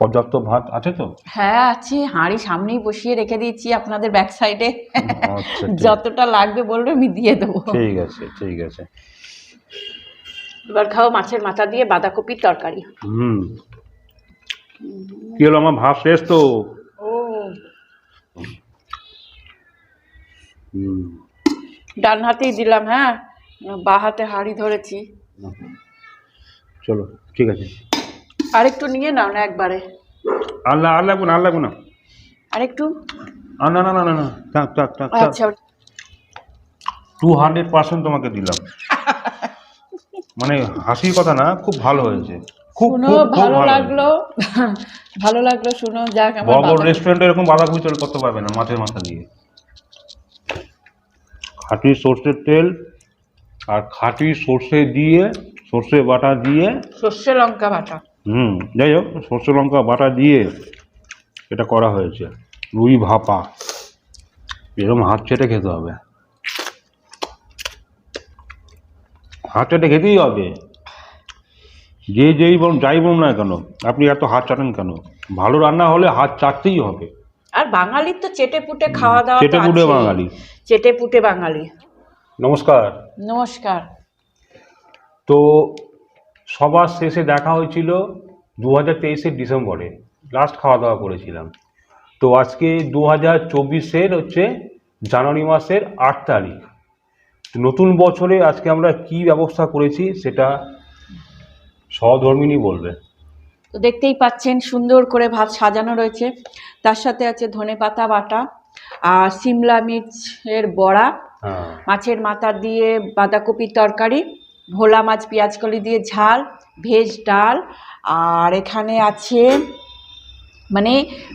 পর্যাপ্ত ভাত আছে তো? হ্যাঁ আছে। হাঁড়ি সামনেই বসিয়ে রেখে দিয়েছি আপনাদের ব্যাক সাইডে আচ্ছা যতটা লাগবে বলবে আমি দিয়ে দেবো। ঠিক আছে ঠিক আছে। এবার খাও মাছের মাথা দিয়ে বাঁধাকপির তরকারি। হুম। কি হলো আমার ভাত শেষ তো? ও। ডান হাতেই দিলাম হ্যাঁ? বা হাতে হাঁড়ি ধরেছি। চলো ঠিক আছে। আরেকটু নিয়ে নাও না একবারে। আর লাগবে না আর লাগবে আরেকটু? না না না না না। থাক থাক থাক আচ্ছা। টু হান্ড্রেড পার্সেন্ট তোমাকে দিলাম। মানে হাসির কথা না খুব ভালো হয়েছে। খুব ভালো লাগল। ভালো লাগল শুনো যাক আমার বাবা- রেস্টুরেন্টে এরকম বাঁধাকপি তৈরি করতে পারবে না মাছের মাথা দিয়ে। খাঁটি সর্ষের তেল আর খাঁটি সর্ষে দিয়ে সর্ষে বাটা দিয়ে সর্ষে লঙ্কা বাটা। হুম যাই হোক সর্ষে লঙ্কা বাটা দিয়ে এটা করা হয়েছে। রুই ভাপা। এরকম হাত চেটে খেতে হবে। হাত চেটে খেতেই হবে। যে যেই বলুন যাই বলুন না কেন আপনি এত হাত চাটেন কেন? ভালো রান্না হলে হাত চাটতেই হবে। আর বাঙালির তো চেটে পুটে খাওয়া দাওয়া চেটে পুটে বাঙালি। চেটে পুটে বাঙালি। নমস্কার। নমস্কার। তো সবার শেষে দেখা হয়েছিল দু হাজার তেইশের ডিসেম্বরে। লাস্ট খাওয়া দাওয়া করেছিলাম। তো আজকে দু হাজার চব্বিশের হচ্ছে জানুয়ারি মাসের আট তারিখ। তো নতুন বছরে আজকে আমরা কি ব্যবস্থা করেছি সেটা সহধর্মিনী বলবে। তো দেখতেই পাচ্ছেন সুন্দর করে ভাত সাজানো রয়েছে। তার সাথে আছে ধনে পাতা বাটা আর সিমলা মির্চের বড়া হ্যাঁ। মাছের মাথা দিয়ে বাঁধাকপির তরকারি। ভোলা মাছ পেঁয়াজ কলি দিয়ে ঝাল ভেজ ডাল আর এখানে আছে মানে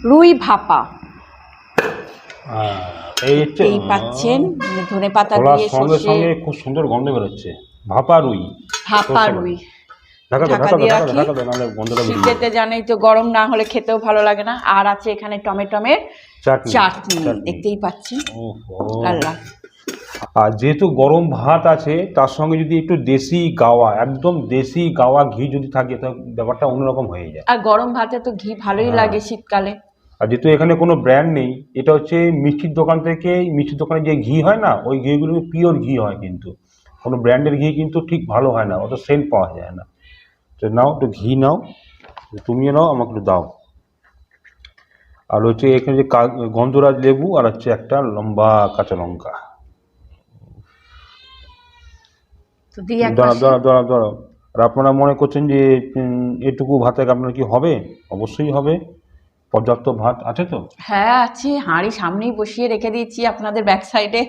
রুই ভাপা। হ্যাঁ, এই পাচ্ছেন ধনে পাতা দিয়ে সঙ্গে সঙ্গে খুব সুন্দর গন্ধ বেরোচ্ছে। ভাপা রুই ভাপা রুই। ঢাকা দিয়ে রাখি। শীতেতে জানেই তো গরম না হলে খেতেও ভালো লাগে না। আর আছে এখানে টমেটমের চাটনি। দেখতেই পাচ্ছি আল্লাহ। আর যেহেতু গরম ভাত আছে তার সঙ্গে যদি একটু দেশি গাওয়া একদম দেশি গাওয়া ঘি যদি থাকে তো ব্যাপারটা অন্যরকম হয়ে যায়। আর গরম ভাতে তো ঘি ভালোই হ্যাঁ। লাগে শীতকালে। আর যেহেতু এখানে কোনো ব্র্যান্ড নেই এটা হচ্ছে মিষ্টির দোকান থেকে মিষ্টির দোকানে যে ঘি হয় না ওই ঘিগুলো পিওর ঘি হয় কিন্তু। কোনো ব্র্যান্ডের ঘি কিন্তু ঠিক ভালো হয় না অত সেন্ট পাওয়া যায় না। তো নাও একটু ঘি নাও তুমিও নাও আমাকে একটু দাও। আর হচ্ছে এখানে যে গন্ধরাজ লেবু আর হচ্ছে একটা লম্বা কাঁচা লঙ্কা। তো দিই এক দাঁড়াও আর আপনারা মনে করছেন যে এটুকু ভাতে আপনার কি হবে? অবশ্যই হবে। পর্যাপ্ত ভাত আছে তো? হ্যাঁ আছে। হাঁড়ি সামনেই বসিয়ে রেখে দিয়েছি আপনাদের ব্যাক সাইডে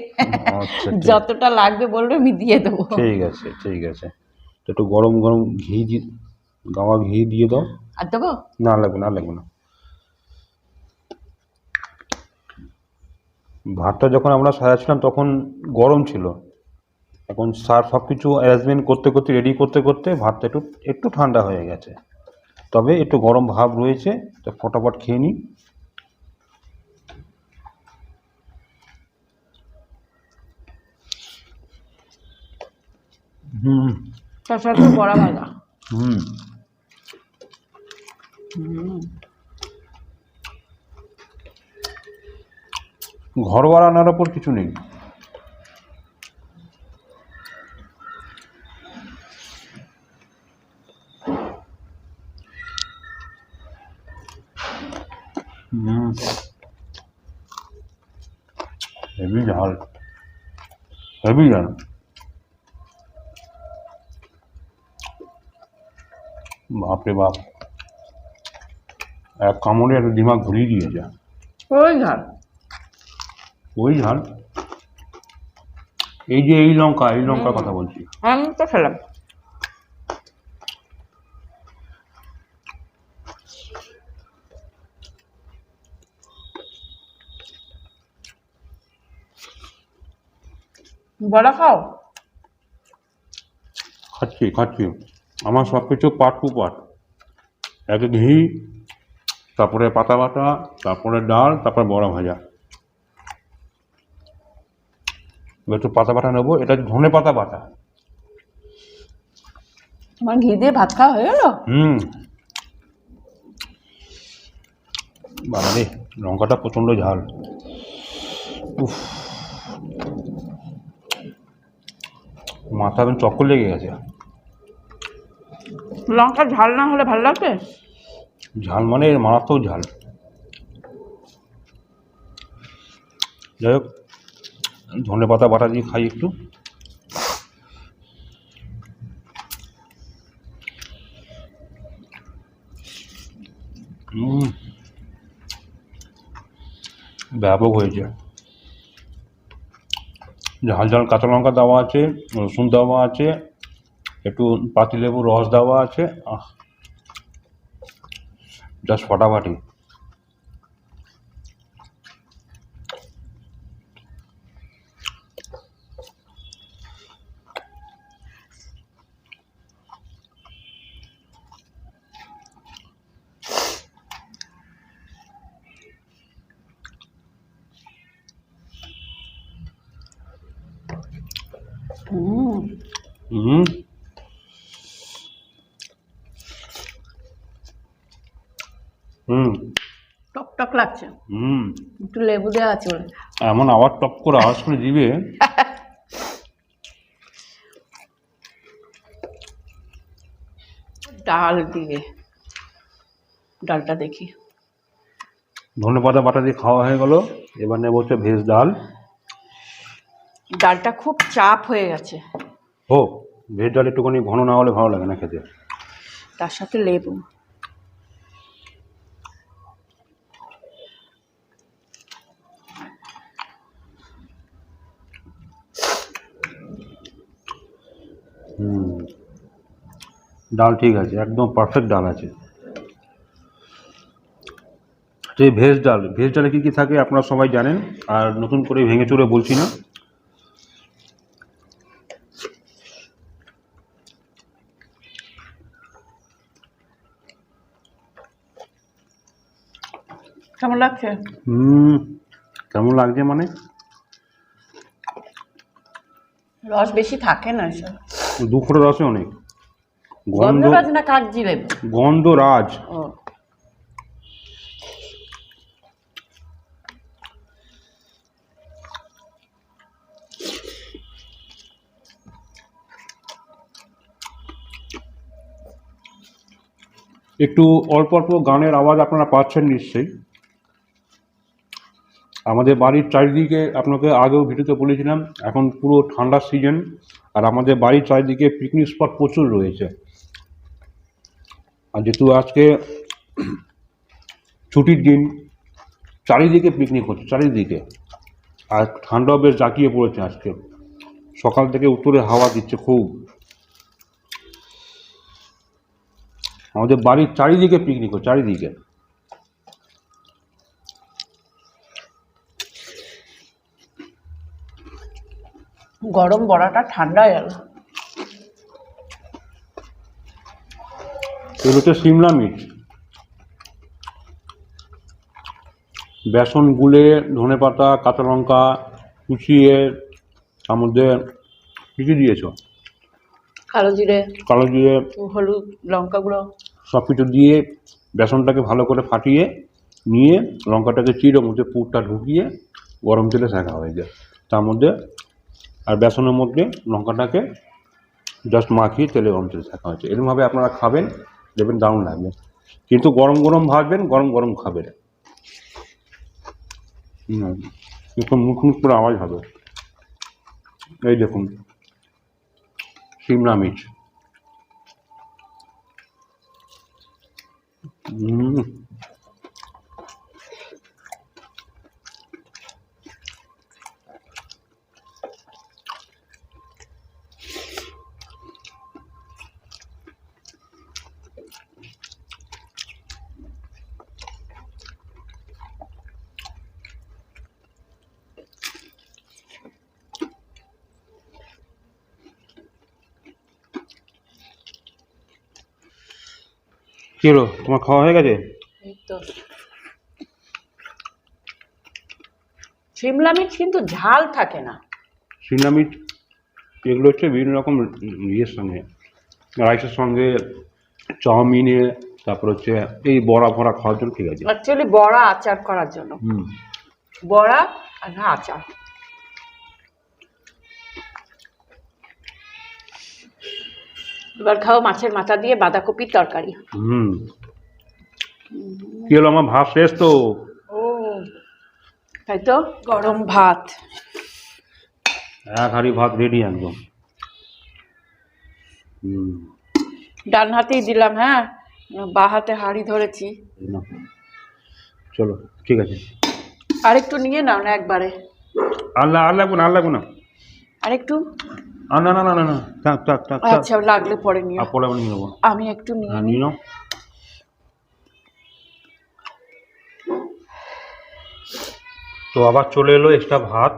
আচ্ছা যতটা লাগবে বলবে আমি দিয়ে দেবো। ঠিক আছে ঠিক আছে। তো একটু গরম গরম ঘি গাওয়া ঘি দিয়ে দাও। আর দেবো? না লাগবে না লাগবে না। ভাতটা যখন আমরা সাজাচ্ছিলাম তখন গরম ছিল। এখন সার সব কিছু অ্যারেঞ্জমেন্ট করতে করতে রেডি করতে করতে ভাতটা একটু একটু ঠান্ডা হয়ে গেছে। তবে একটু গরম ভাব রয়েছে তো ফটাফট খেয়ে নিই। হুম। তার সাথে বড়া ভাজা। হুম। ঘরোয়া রান্নার ওপর কিছু নেই হুম হেভি ঝাল হেভি ঝাল বাপরে বাপ। এক কামড়ে একটা দিমাগ ঘুরিয়ে দিয়েছে। ওই ঝাল ওই ঝাল এই যে এই লঙ্কা এই লঙ্কার কথা বলছি। আমি তো খেলাম। বড়া খাও? খাচ্ছি খাচ্ছি। আমার সব কিছু পাট টু পাট এক ঘি তারপরে পাতা বাটা তারপরে ডাল তারপরে বড়া ভাজা। একটু পাতা বাটা নেব এটা ধনে পাতা বাটা। তোমার ঘি দিয়ে ভাত খাওয়া হয়ে গেল? হুম। বাবারে লঙ্কাটা প্রচণ্ড ঝাল। উফ। মাথা এখন চক্কর লেগে গেছে। লঙ্কা ঝাল না হলে ভালো লাগবে ঝাল মানে মারাত্মক ঝাল। যাই হোক ধনে পাতা বাটা দিয়ে খাই একটু। ব্যাপক হয়েছে। ঝাল ঝাল কাঁচা লঙ্কা দেওয়া আছে, রসুন দেওয়া আছে, একটু পাতিলেবু রস দেওয়া আছে জাস্ট ফাটাফাটি। হুম হুম হুম টক টক লাগছে। হুম একটু লেবু দেওয়া আছে বলে। এমন আবার টপ করে আওয়াজ করে দিবে। ডাল দিয়ে। ডালটা দেখি। ধনে পাতা বাটা দিয়ে খাওয়া হয়ে গেল। এবার নেব হচ্ছে ভেজ ডাল। ডালটা খুব চাপ হয়ে গেছে। হোক ভেজ ডাল একটুখানি ঘন না হলে ভালো লাগে না খেতে। তার সাথে লেবু। হুম। ডাল ঠিক আছে একদম পারফেক্ট ডাল আছে। যে ভেজ ডাল ভেজ ডালে কী কী থাকে আপনারা সবাই জানেন আর নতুন করে ভেঙে চুরে বলছি না। কেমন লাগছে? হুম কেমন লাগছে মানে? রস বেশি থাকে না এসব। দু ফোঁটা রসে অনেক। গন্ধ গন্ধরাজ না কাগজি লেবু গন্ধরাজ। ও। একটু অল্প অল্প গানের আওয়াজ আপনারা পাচ্ছেন নিশ্চয়ই। আমাদের বাড়ির চারিদিকে আপনাকে আগেও ভিডিওতে বলেছিলাম, এখন পুরো ঠান্ডার সিজন আর আমাদের বাড়ির চারিদিকে পিকনিক স্পট প্রচুর রয়েছে। আর যেহেতু আজকে ছুটির দিন, চারিদিকে পিকনিক হচ্ছে, চারিদিকে। আর ঠান্ডাও বেশ জাঁকিয়ে পড়েছে আজকে। সকাল থেকে উত্তরে হাওয়া দিচ্ছে খুব। আমাদের বাড়ির চারিদিকে পিকনিক হচ্ছে, চারিদিকে। গরম বড়াটা ঠান্ডা গেল। এগুলো হচ্ছে সিমলা মির্চ। বেসন গুলে ধনে পাতা কাঁচা লঙ্কা কুচিয়ে তার মধ্যে কী কী দিয়েছ? কালো জিরে কালো জিরে হলুদ লঙ্কা গুঁড়ো। সব কিছু দিয়ে বেসনটাকে ভালো করে ফাটিয়ে নিয়ে লঙ্কাটাকে চিড়ে মধ্যে পুরটা ঢুকিয়ে গরম তেলে শেখা হয়ে যায়। তার মধ্যে আর বেসনের মধ্যে লঙ্কাটাকে জাস্ট মাখিয়ে তেলে গরম তেলে শেখা হয়েছে। এরকমভাবে আপনারা খাবেন, দেখবেন দারুণ লাগবে। কিন্তু গরম গরম ভাজবেন, গরম গরম খাবেন। একটু মুখ মুখ করে আওয়াজ হবে। এই দেখুন সিমলা মির্চ। হুম। কি হলো? তোমার খাওয়া হয়ে গেছে? শিমলা মির্চ কিন্তু ঝাল থাকে না। শিমলা মির্চ এগুলো হচ্ছে বিভিন্ন রকম ইয়ের সঙ্গে রাইসের সঙ্গে চাউমিনে তারপর হচ্ছে এই বড়া ফড়া খাওয়ার জন্য ঠিক আছে। অ্যাকচুয়ালি বড়া আচার করার জন্য। বড়া আর না আচার। এবার খাও মাছের মাথা দিয়ে বাঁধাকপির তরকারি। হুম। কি হলো আমার ভাত শেষ তো? ও তাই তো? গরম ভাত। এক হাঁড়ি ভাত রেডি একদম হুম। ডান হাতেই দিলাম হ্যাঁ? বা হাতে হাঁড়ি ধরেছি। চলো ঠিক আছে। আর একটু নিয়ে নাও না একবারে। আর লাগবো না আর লাগবো না। আর একটু না না না না না। থাক থাক থাক থাক। আচ্ছা লাগলে পরে নিও। আর পরে আমি নেব। আমি একটু নিয়ে হ্যাঁ নিই। নাও। তো আবার চলে এলো এক্সট্রা ভাত।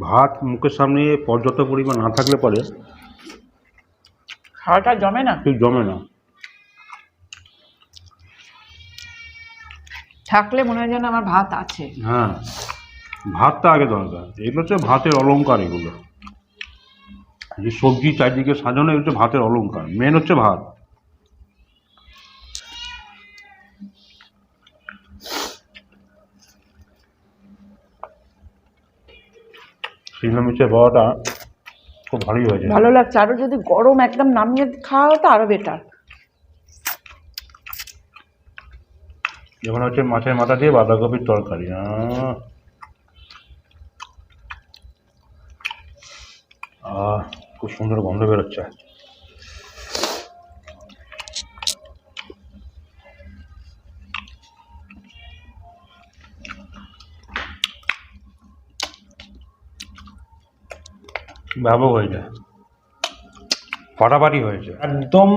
ভাত মুখের সামনে পর্যাপ্ত পরিমাণ না থাকলে পরে খাওয়াটা জমে না? ঠিক জমে না। থাকলে মনে হয় যেন আমার ভাত আছে। হ্যাঁ। ভাতটা আগে দরকার এগুলো হচ্ছে ভাতের অলংকার এগুলো। যে সবজি চারদিকে সাজানো এগুলো হচ্ছে ভাতের অলংকার। মেন হচ্ছে ভাত। শিমলা মির্চের বড়াটা খুব ভালোই হয়েছে। ভালো লাগছে। আরও যদি গরম একদম নামিয়ে খাওয়া হতো আরও বেটার যেমন হচ্ছে মাছের মাথা দিয়ে বাঁধাকপির তরকারি আহ। আহ খুব সুন্দর গন্ধ বেরোচ্ছে। ভালো হয়েছে। ফাটাফাটি হয়েছে। একদম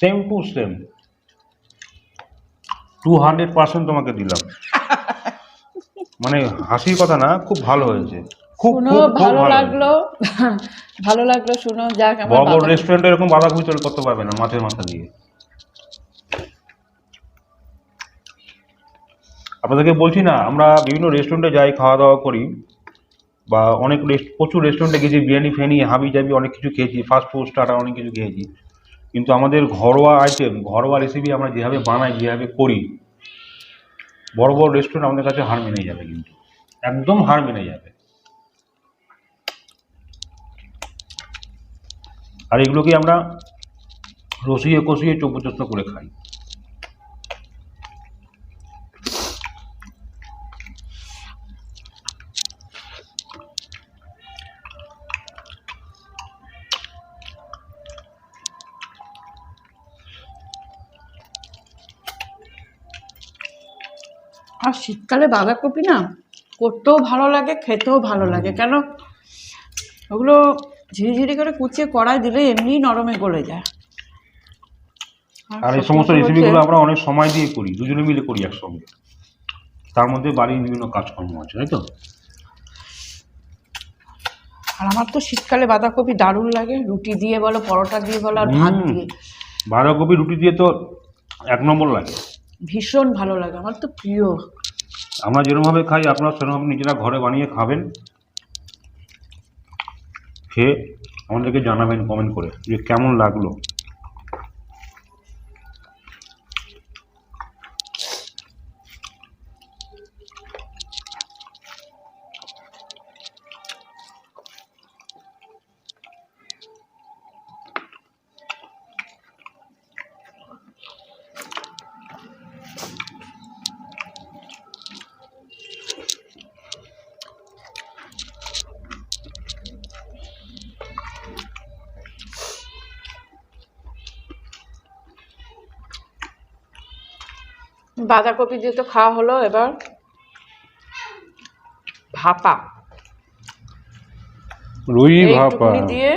same to same to hundred percent তোমাকে দিলাম। মানে হাসির কথা না খুব ভালো হয়েছে। খুব ভালো লাগল। ভালো লাগল শুনো যাক আমার বড় বড় রেস্টুরেন্টে এরকম বাঁধাকপি তৈরি করতে পারবে না মাছের মাথা দিয়ে। আপনাদেরকে বলছি না আমরা বিভিন্ন রেস্টুরেন্টে যাই খাওয়া দাওয়া করি বা অনেক প্রচুর রেস্টুরেন্টে গেছি বিরিয়ানি ফেনি হাবি জাবি অনেক কিছু খেয়েছি ফাস্ট ফুড স্টার্টার অনেক কিছু খেয়েছি। কিন্তু আমাদের ঘরোয়া আইটেম ঘরোয়া রেসিপি আমরা যেভাবে বানাই যেভাবে করি বড় বড় রেস্টুরেন্ট আমাদের কাছে হার মেনে যাবে কিন্তু। একদম হার মেনে যাবে। আর এগুলোকে আমরা রসিয়ে কষিয়ে চৌপচস্ত করে খাই। আর শীতকালে বাঁধাকপি না, করতেও ভালো লাগে, খেতেও ভালো লাগে। কেন? ওগুলো ঝিরিঝিরি করে কুচিয়ে কড়াই দিলে এমনি নরমে গলে যায়। আর এই সমস্ত রেসিপিগুলো আমরা অনেক সময় দিয়ে করি দুজনে মিলে করি একসঙ্গে। তার মধ্যে বাড়ির বিভিন্ন কাজকর্ম আছে তাই তো? আর আমার তো শীতকালে বাঁধাকপি দারুণ লাগে রুটি দিয়ে বলো পরোটা দিয়ে বলো আর ভাত দিয়ে। বাঁধাকপি রুটি দিয়ে তো এক নম্বর লাগে। ভীষণ ভালো লাগে আমার তো প্রিয়। আমরা যেরকমভাবে খাই আপনারা সেরকমভাবে নিজেরা ঘরে বানিয়ে খাবেন। খেয়ে আমাদেরকে জানাবেন কমেন্ট করে যে কেমন লাগল। বাঁধাকপি দিয়ে তো খাওয়া হলো এবার ভাপা। রুই ভাপা। দিয়ে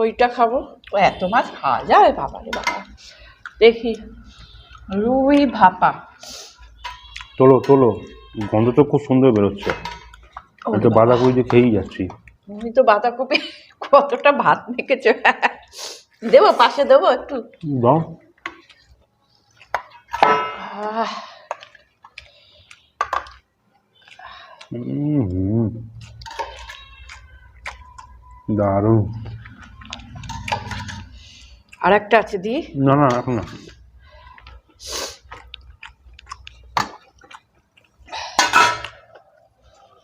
ওইটা খাব। এত মাছ খাওয়া যায়? বাবা রে বাবা। দেখি রুই ভাপা। তোলো তোলো। গন্ধ তো খুব সুন্দর বেরোচ্ছে। আমি তো বাঁধাকপি দিয়ে খেয়েই যাচ্ছি। তুমি তো বাঁধাকপি কতটা ভাত মেখেছো? দেবো পাশে দেবো একটু। দাও। দারুণ আর একটা আছে দি। না না এখন না।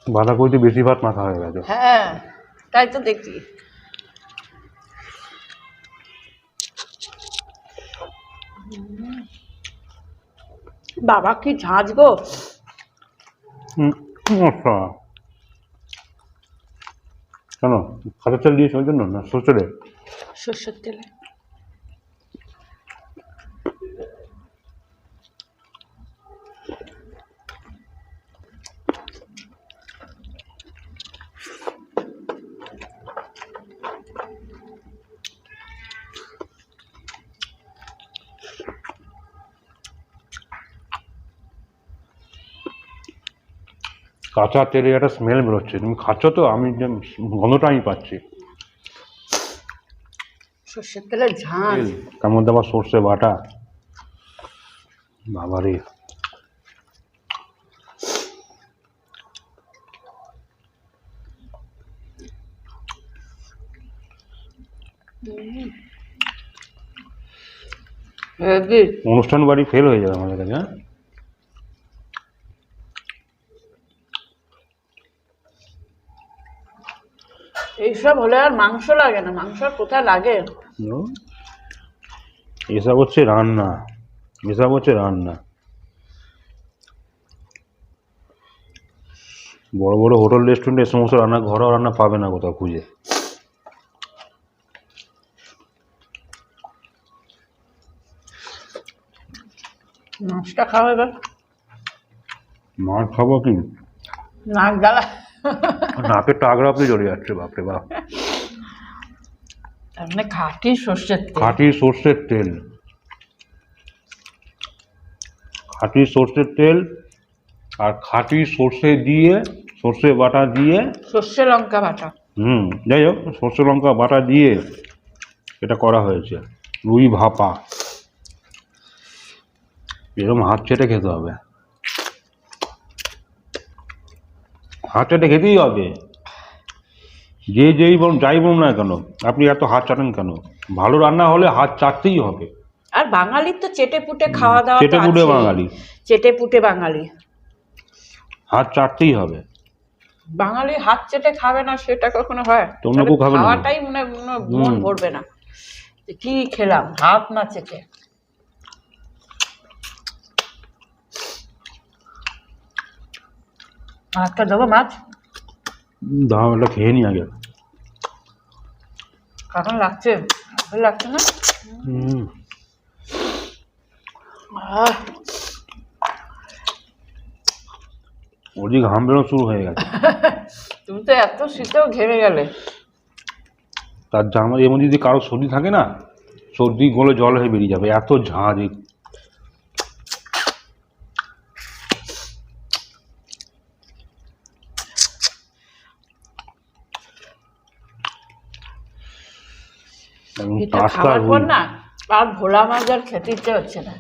বাঁধাকপিতে বেশি ভাত মাখা হয়ে গেছে। হ্যাঁ তাই তো দেখি বাবা কি ঝাঁজ গো? আচ্ছা। কেন? খাতা চাল দিয়েছে ওই জন্য না সরষে সর্ষের তেলে। কাঁচা তেলে একটা স্মেল বেরোচ্ছে। তুমি খাচ্ছ তো আমি যে গন্ধটা আমি পাচ্ছি। সর্ষের তেলের ঝাঁঝ তার মধ্যে আবার সর্ষে বাটা। বাবারে। অনুষ্ঠান বাড়ি ফেল হয়ে যাবে আমাদের কাছে হ্যাঁ? এইসব হলে আর মাংস লাগে না মাংস আর কোথায় লাগে? এসব হচ্ছে রান্না এসব হচ্ছে রান্না। বড় বড় হোটেল রেস্টুরেন্টে সমস্ত রান্না ঘরোয়া রান্না পাবে না কোথাও খুঁজে। মাছটা খাওয়া এবার। মাছ খাব কি? নাক জ্বালা। নাকের টাগরা আপনি জ্বলে যাচ্ছে বাপরে বাপ। মানে খাঁটি সর্ষের তেল। খাঁটি সর্ষের তেল। খাঁটি সর্ষের তেল আর খাঁটি সর্ষে দিয়ে সর্ষে বাটা দিয়ে। সর্ষে লঙ্কা বাটা। হুম যাই হোক সর্ষে লঙ্কা বাটা দিয়ে এটা করা হয়েছে। রুই ভাপা। এরকম হাত চেটে খেতে হবে। হাত চেটে খেতেই হবে। যে যেই বলুন যাই বলুন না কেন আপনি এত হাত চাটেন কেন? ভালো রান্না হলে হাত চাটতেই হবে। আর বাঙালির তো চেটে পুটে খাওয়া দাওয়া চেটে পুটে বাঙালি। চেটে পুটে বাঙালি। হাত চাটতেই হবে। বাঙালি হাত চেটে খাবে না সেটা কখনো হয়? তোমরা কেউ খাবে না? খাওয়াটাই মনে মনে মন ভরবে না। কি খেলাম হাত না চেটে। একটা দেবো মাছ? দাম এটা খেয়ে নি আগে। কখন লাগছে? ভালো লাগছে না? হুম। ঘাম বেরোনো শুরু হয়ে গেছে। তুমি তো এত শীতেও ঘেমে গেলে। তার জামা মধ্যে যদি কারও সর্দি থাকে না সর্দি গলে জল হয়ে বেরিয়ে যাবে। এত ঝাঁজ এটা খাওয়ার পর না আর ভোলা মাছ আর খেতে ইচ্ছে হচ্ছে না।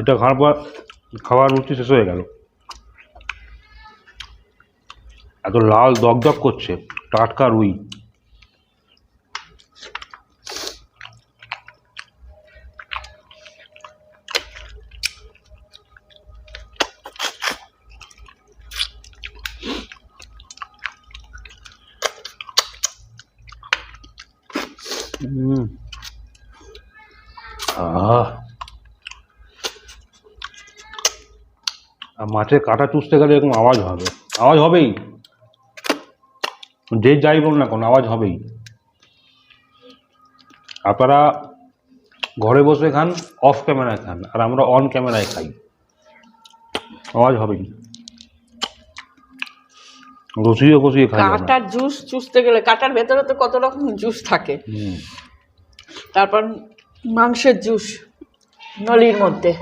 এটা খাওয়ার পর খাওয়ার রুচি শেষ হয়ে গেল। এত লাল দগদগ করছে টাটকা রুই। আহ। আর মাছের কাঁটা চুষতে গেলে এরকম আওয়াজ হবে। আওয়াজ হবেই। যে যাই বলুন না কোনো, আওয়াজ হবেই। আপনারা ঘরে বসে খান অফ ক্যামেরায় খান, আর আমরা অন ক্যামেরায় খাই। আওয়াজ হবেই। কষিয়ে কষিয়ে খাই আমরা। কাটার জুস চুষতে গেলে কাটার ভেতরে তো কত রকম জুস থাকে। তারপর মাংসের জুস নলির মধ্যে।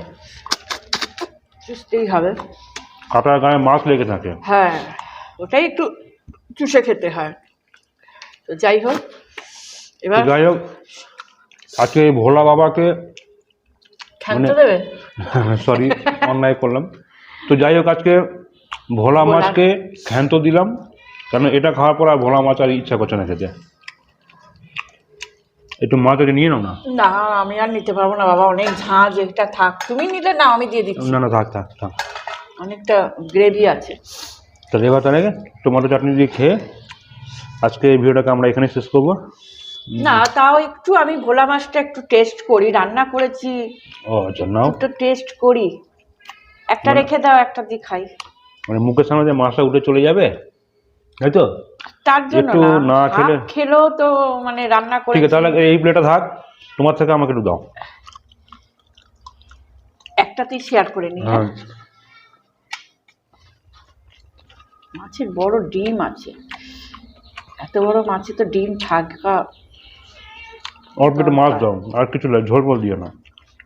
চুষতেই হবে। কাঁটার গায়ে মাছ লেগে থাকে? হ্যাঁ ওটাই একটু চুষে খেতে হয়। তো যাই হোক এবার যাই হোক আজকে এই ভোলা বাবাকে মানে- দেবে? সরি অন্যায় করলাম। তো যাই হোক আজকে ভোলা মাছকে ক্ষান্ত দিলাম কারণ এটা খাওয়ার পর আর ভোলা মাছ আর ইচ্ছা করছে না খেতে। একটু মাছ আছে নিয়ে নাও না। না আমি আর নিতে পারব না বাবা অনেক ঝাঁঝ এটা থাক। তুমি নিলে না আমি দিয়ে দিচ্ছি। না না থাক থাক থাক। অনেকটা গ্রেভি আছে। তাহলে এবার তাহলে টমেটো চাটনি দিয়ে খেয়ে আজকে এই ভিডিওটাকে আমরা এখানে শেষ করব। না তাও একটু আমি ভোলা মাছটা একটু টেস্ট করি রান্না করেছি। ও আচ্ছা নাও। একটু টেস্ট করি। একটা রেখে দাও একটা দিয়ে খাই। মানে মুখের সামনে যে মাছটা উঠে চলে যাবে তাই তো? তার জন্য একটু না। না খেলে- খেলেও তো মানে রান্না করে ঠিক আছে তাহলে এই প্লেটটা থাক তোমার থেকে আমাকে একটু দাও। একটাতেই শেয়ার করে নিই হ্যাঁ। মাছের বড় ডিম আছে। এত বড় মাছে তো ডিম থাকা অল্প একটু মাছ দাও আর কিছু ঝোল বল দিও না।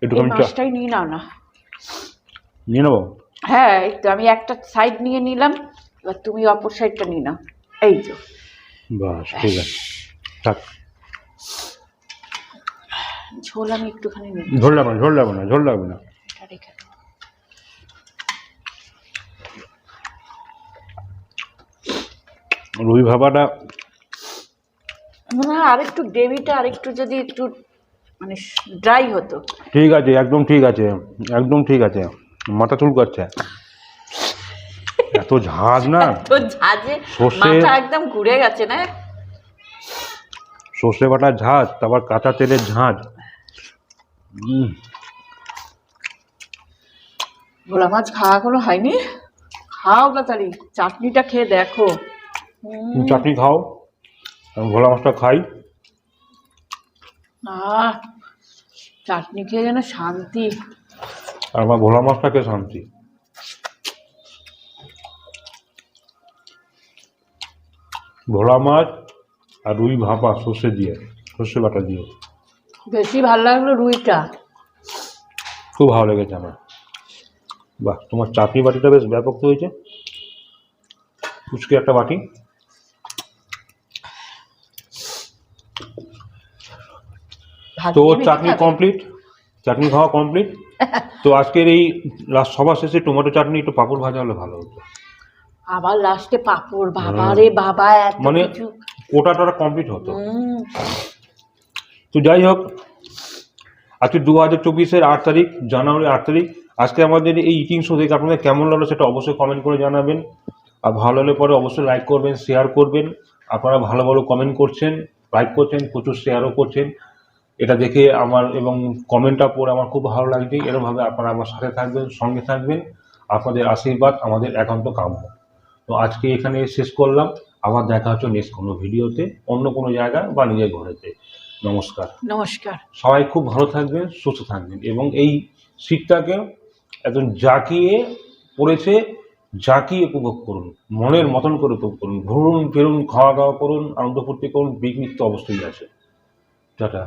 একটু মাছটাই নিয়ে নাও না। নিয়ে নেব? হ্যাঁ এই তো আমি একটা সাইড নিয়ে নিলাম এবার তুমি অপর সাইডটা নিয়ে নাও। এই তো বাস ঠিক আছে। থাক। ঝোল আমি একটুখানি নিই ঝোল লাগবে না ঝোল লাগবে না ঝোল লাগবে না। এটা রেখে দাও। রুই ভাবাটা মনে হয় আরেকটু গ্রেভিটা আরেকটু যদি একটু মানে ড্রাই হতো। ঠিক আছে একদম ঠিক আছে একদম ঠিক আছে। মাথা চুল করছে এত ঝাঁজ না? মাথা একদম ঘুরে গেছে না? সর্ষে বাটার ঝাঁজ তারপর কাঁচা তেলের ঝাঁজ। ভোলা মাছ খাওয়া কোনো হয়নি? খাও তাড়াতাড়ি চাটনিটা খেয়ে দেখো। চাটনি খাও আমি ভোলা মাছটা খাই। চাটনি খেয়ে যেন শান্তি। আর আমার ভোলা মাছটাকে শান্তি। ভোলা মাছ আর রুই ভাপা সর্ষে দিয়ে সর্ষে বাটা দিয়ে। বেশি ভালো লাগল রুইটা। খুব ভালো লেগেছে আমার। বাহ তোমার চাটনি বাটিটা বেশ ব্যাপক হয়েছে। ফুচকে একটা বাটি। তো চাটনি কমপ্লিট চাটনি খাওয়া কমপ্লিট তো আজকের এই লাস্ট সবার শেষে টমেটো চাটনি একটু পাঁপড় ভাজা হলে ভালো হতো। আবার লাস্টে পাপড় বাবা রে বাবা এত মানে কোটাটা কমপ্লিট হতো। তো যাই হোক আজকে দু হাজার চব্বিশের আট তারিখ জানুয়ারি আট তারিখ। আজকে আমাদের এই ইটিং শো দেখে আপনাদের কেমন লাগল সেটা অবশ্যই কমেন্ট করে জানাবেন। আর ভালো হলে পরে অবশ্যই লাইক করবেন শেয়ার করবেন। আপনারা ভালো ভালো কমেন্ট করছেন লাইক করছেন প্রচুর শেয়ারও করছেন। এটা দেখে আমার এবং কমেন্টটা পড়ে আমার খুব ভালো লাগছে। এরমভাবে আপনারা আমার সাথে থাকবেন সঙ্গে থাকবেন। আপনাদের আশীর্বাদ আমাদের একান্ত কাম্য। তো আজকে এখানে শেষ করলাম। আবার দেখা হচ্ছে নেক্সট কোনো ভিডিওতে অন্য কোনো জায়গায় বা নিজের ঘরেতে। নমস্কার। নমস্কার। সবাই খুব ভালো থাকবেন সুস্থ থাকবেন এবং এই শীতটাকে একজন জাকিয়ে পড়েছে জাকিয়ে উপভোগ করুন। মনের মতন করে উপভোগ করুন। ঘুরুন ফেরুন খাওয়া দাওয়া করুন আনন্দ ফুর্তি করুন পিকনিক তো অবশ্যই আছে। টাটা।